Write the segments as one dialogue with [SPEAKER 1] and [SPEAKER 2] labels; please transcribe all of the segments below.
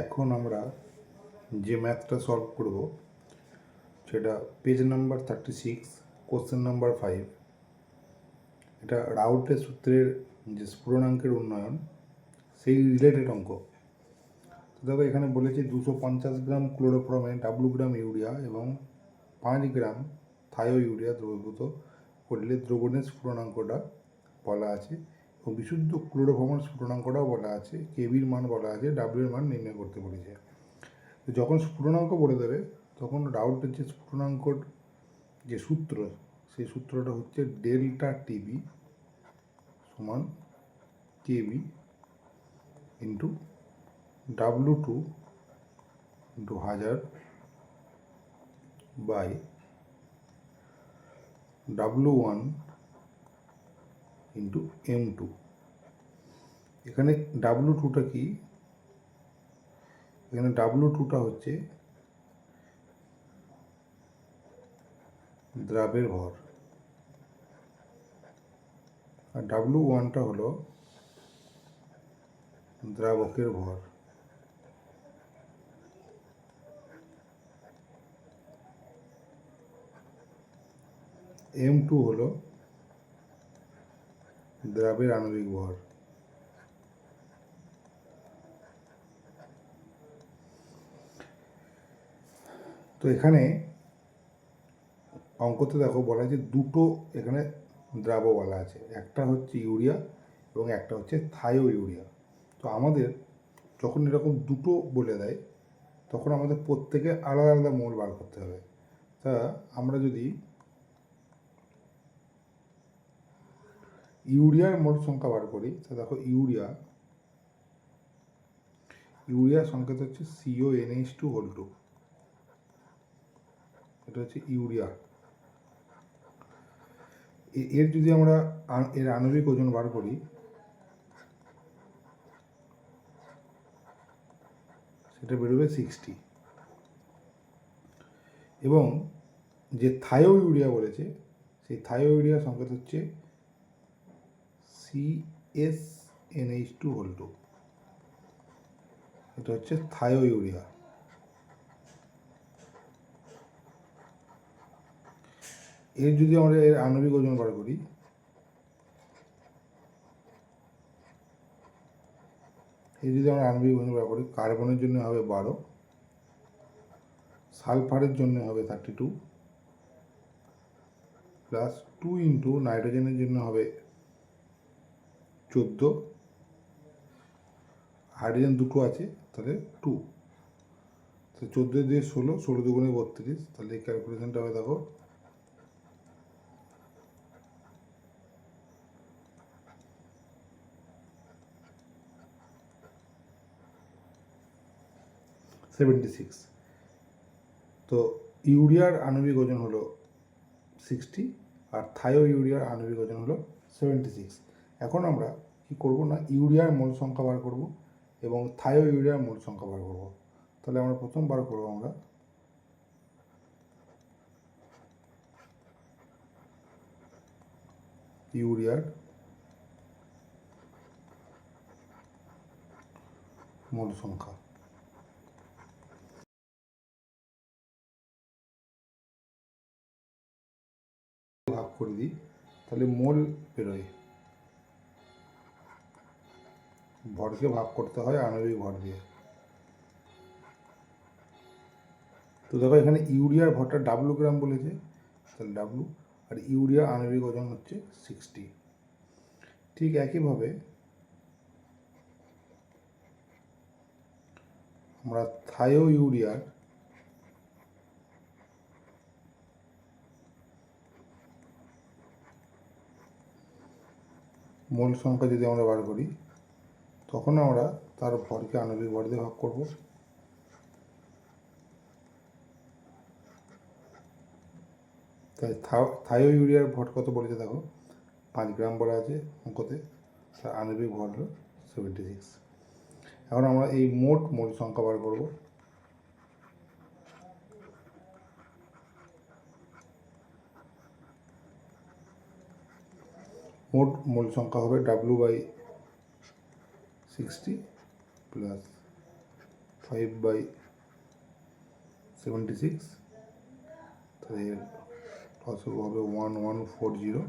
[SPEAKER 1] এখন আমরা যে ম্যাথটা সলভ করব, সেটা page number thirty six question number five এটা রাউটের সূত্রের যে স্ফুরণাঙ্কের উন্নয়ন, সেই রিলেটেড অঙ্ক। দেখো এখানে বলেছে দুশো পঞ্চাশ গ্রাম ক্লোরোফ্রমে ডাব্লু গ্রাম ইউরিয়া এবং পাঁচ গ্রাম থায়ো ইউরিয়া দ্রবীভূত করলে দ্রবণের স্ফুরণাঙ্কটা বলা আছে। এবং বিশুদ্ধ ক্লোরোফর্মের স্ফুটনাঙ্কটাও বলা আছে কেবির মান বলা আছে, ডাব্লিউর মান নির্ণয় করতে বলেছে। তো যখন স্ফুটনাঙ্ক বলে দেবে, তখন রাউটের যে স্ফুটনাঙ্কর যে সূত্র, সেই সূত্রটা হচ্ছে ডেল্টা টিবি সমান KB into W two into হাজার by W one into M two এখানে ডাব্লু টুটা কি? এখানে ডাব্লু টুটা হচ্ছে দ্রাবের ভর। আর ডাব্লু ওয়ানটা হলো দ্রাবকের ভর। এম টু হলো দ্রাবের আণবিক ভর। তো এখানে অঙ্কতে দেখো বলা আছে দুটো এখানে দ্রাব বলা আছে, একটা হচ্ছে ইউরিয়া এবং একটা হচ্ছে থায়ো ইউরিয়া তো আমাদের যখন এরকম দুটো বলে দেয়, তখন আমাদের প্রত্যেকে আলাদা আলাদা মোল বার করতে হবে। তা আমরা যদি ইউরিয়ার মোট সংখ্যা বার করি, তা দেখো ইউরিয়া ইউরিয়ার সংকেত হচ্ছে CO NH two whole two এটা হচ্ছে ইউরিয়া। এর যদি আমরা এর আণবিক ওজন বার করি, সেটা বেরোবে সিক্সটি এবং যে থায়ো ইউরিয়া বলেছে, সেই থায়ো ইউরিয়া সংকেত হচ্ছে C S NH two whole two এটা হচ্ছে থায়ো ইউরিয়া এর যদি আমরা এর আণবিক ওজন বার করি, এর যদি আমরা আণবিক ওজন বার করি, কার্বনের জন্য হবে বারো, সালফারের জন্য হবে thirty two plus two into নাইট্রোজেনের জন্য হবে চোদ্দ। হাইড্রোজেন দুটো আছে, তাহলে টু। তো চোদ্দ দিয়ে ষোলো ষোলো দুগুণে বত্রিশ, তাহলে এই ক্যালকুলেশনটা হবে দেখো। সেভেন্টি সিক্স তো ইউরিয়ার আণবিক ওজন হলো সিক্সটি আর থায়ো ইউরিয়ার আণবিক ওজন হলো সেভেন্টি সিক্স এখন আমরা কি করব না, ইউরিয়ার মোল সংখ্যা বার করব এবং থায়ো ইউরিয়ার মোল সংখ্যা বার করব। তাহলে আমরা প্রথম বার করব আমরা। ইউরিয়ার মোল সংখ্যা। ভাগ করে দিই, তাহলে মোল বেরোয়। ভরকে ভাগ করতে হয় আণবিক ভর দিয়ে। তো দেখো এখানে ইউরিয়ার ভরটা ডাব্লু গ্রাম বলেছে, তাহলে ডাব্লু আর ইউরিয়া আণবিক ওজন হচ্ছে সিক্সটি ঠিক একইভাবে আমরা থায়ো ইউরিয়ার মোল সংখ্যা যদি আমরা বার করি তখন আমরা তার ভরকে আণবিক ভর দিয়ে ভাগ করব। তাই থা- থায়ো ইউরিয়ার ভর কত বলেছে দেখো? পাঁচ গ্রাম বলা আছে অঙ্কতে। তার আণবিক ভর হলো সেভেন্টি সিক্স এখন আমরা এই মোট মোল সংখ্যা বার করব। মোট মূল সংখ্যা হবে W by sixty plus five by seventy six তাহলে লসক হবে ওয়ান ওয়ান ফোর জিরো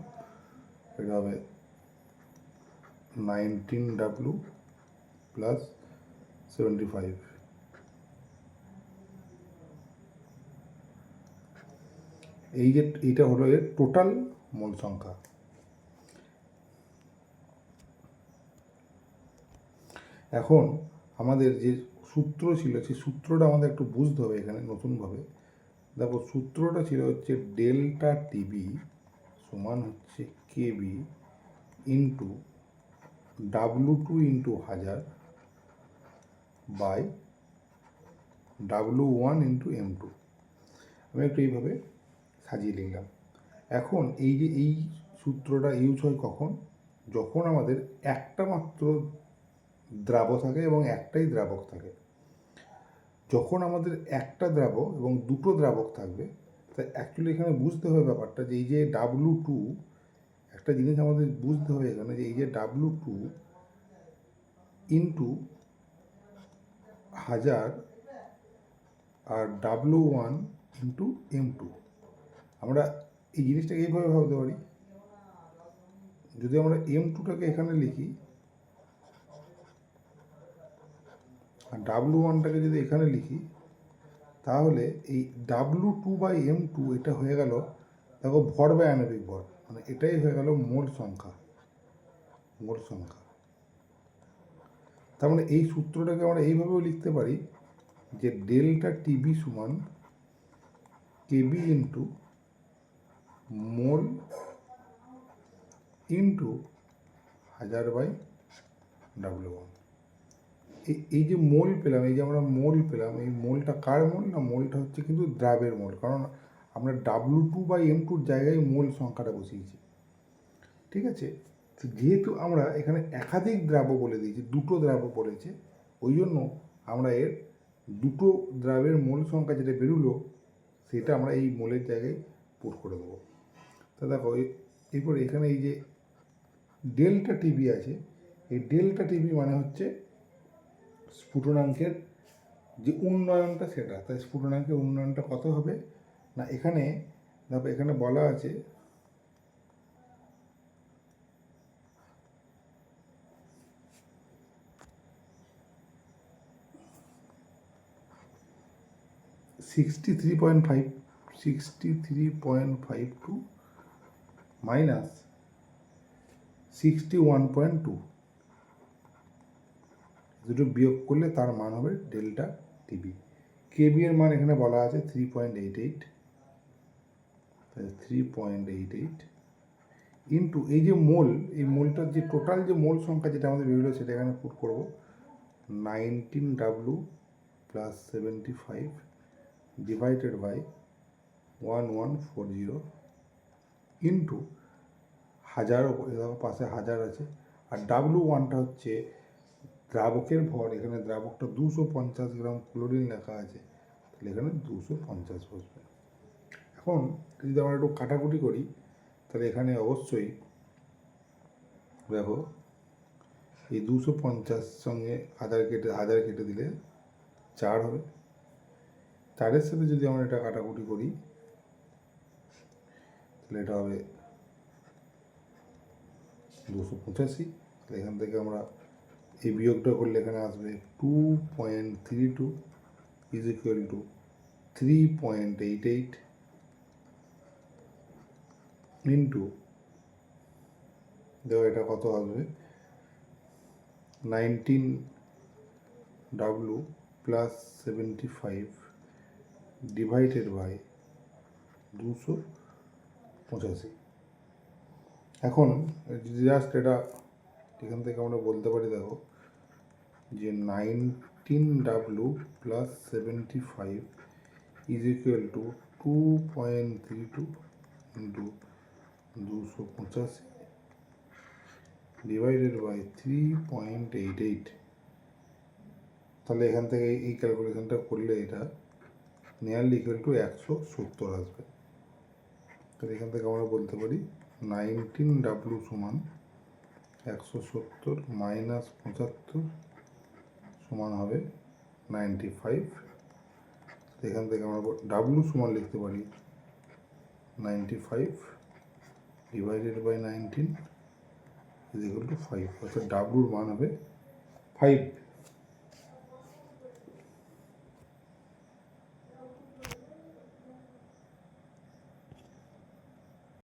[SPEAKER 1] এটা হবে nineteen W plus seventy five এই যে এইটা হলো এর টোটাল মোল সংখ্যা। এখন আমাদের যে সূত্র ছিল, সেই সূত্রটা আমাদের একটু বুঝতে হবে এখানে নতুনভাবে। দেখো, সূত্রটা ছিল হচ্ছে ডেল্টা টিবি সমান হচ্ছে KB into W two into হাজার by W one into M two. আমি একটু এইভাবে সাজিয়ে নিলাম এখন এই যে এই সূত্রটা ইউজ হয় কখন? যখন আমাদের একটা মাত্র দ্রাব থাকে এবং একটাই দ্রাবক থাকে। যখন আমাদের একটা দ্রাবক এবং দুটো দ্রাবক থাকবে তাই অ্যাকচুয়ালি এখানে বুঝতে হবে ব্যাপারটা যে এই যে ডাব্লু টু একটা জিনিস আমাদের বুঝতে হবে এখানে যে এই যে ডাব্লু টু ইন্টু হাজার আর W one into M two আমরা এই জিনিসটাকে এইভাবে ভাবতে পারি। যদি আমরা এম টুটাকে এখানে লিখি আর ডাব্লু ওয়ানটাকে যদি এখানে লিখি, তাহলে এই W two by M two এটা হয়ে গেল, দেখো ভর বাই আণবিক ভর মানে এটাই হয়ে গেল মোল সংখ্যা মোল সংখ্যা। তার মানে এই সূত্রটাকে আমরা এইভাবেও লিখতে পারি যে ডেল্টা টিবি সমান কেবি ইন্টু মোল ইন্টু হাজার বাই ডাব্লু ওয়ান এই যে মোল পেলাম, এই যে আমরা মোল পেলাম, এই মোলটা কার মোল? না, মোলটা হচ্ছে কিন্তু দ্রাবের মোল, কারণ আমরা ডাব্লু টু বা এম টুর জায়গায় মোল সংখ্যাটা বসিয়েছি। ঠিক আছে? তো যেহেতু আমরা এখানে একাধিক দ্রাব্য বলে দিয়েছি, দুটো দ্রাব্য বলেছে, ওই জন্য আমরা এর দুটো দ্রাবের মোল সংখ্যা যেটা বেরুলো, সেটা আমরা এই মোলের জায়গায় পুট করে দেবো। তা দেখো এরপরে এখানে এই যে ডেল্টা টিভি আছে, এই ডেল্টা টিভি মানে হচ্ছে স্ফুটনাঙ্কের যে উন্নয়নটা সেটা, তাই স্ফুটনাঙ্কের উন্নয়নটা কত হবে? না, এখানে, দেখো, এখানে বলা আছে sixty three point five sixty three point five two minus sixty one point two দুটো বিয়োগ করলে তার মান হবে ডেল্টা টিবি। কেবি এর মান এখানে বলা আছে three point eight eight three point eight eight into এই যে মোল, এই মোলটার যে টোটাল যে মোল সংখ্যা যেটা আমাদের বেরোলো সেটা এখানে পুট করব। Nineteen W plus seventy five divided by one one four zero into হাজার পাশে হাজার আছে। আর ডাব্লু ওয়ানটা হচ্ছে দ্রাবকের ভর, এখানে দ্রাবকটা দুশো পঞ্চাশ গ্রাম ক্লোরিন লেখা আছে, তাহলে এখানে দুশো পঞ্চাশ বসবে। এখন যদি আমরা একটু কাটাকুটি করি, তাহলে এখানে অবশ্যই দেখো, এই দুশো পঞ্চাশ সঙ্গে হাজার কেটে হাজার কেটে দিলে চার হবে। চারের সাথে যদি আমরা এটা কাটাকুটি করি, তাহলে এটা হবে দুশো পঁচাশি। তাহলে এখান থেকে আমরা এই বিয়োগটা করলে এখানে আসবে two point three two is equal to three point eight eight into দেখো এটা কত আসবে? Nineteen W plus seventy five divided by দুশো পঁচাশি এখন জাস্ট এটা এখান থেকে আমরা বলতে পারি, দেখো যে nineteen W plus seventy five is equal to two point three two into দুশো পঁচাশি divided by three point eight eight তাহলে এখান থেকে এই- ক্যালকুলেশনটা করলে এটা নিয়ারলি ইকুয়াল টু একশো সত্তর আসবে। তাহলে এখান থেকে আমরা বলতে পারি নাইনটিন ডাব্লু সমান একশো সত্তর মাইনাস পঁচাত্তর সমান হবে নাইনটি ফাইভ এখান থেকে আমরা ডাব্লু সমান লিখতে পারি ninety five divided by nineteen is equal to five অর্থাৎ ডাব্লুর মান হবে ফাইভ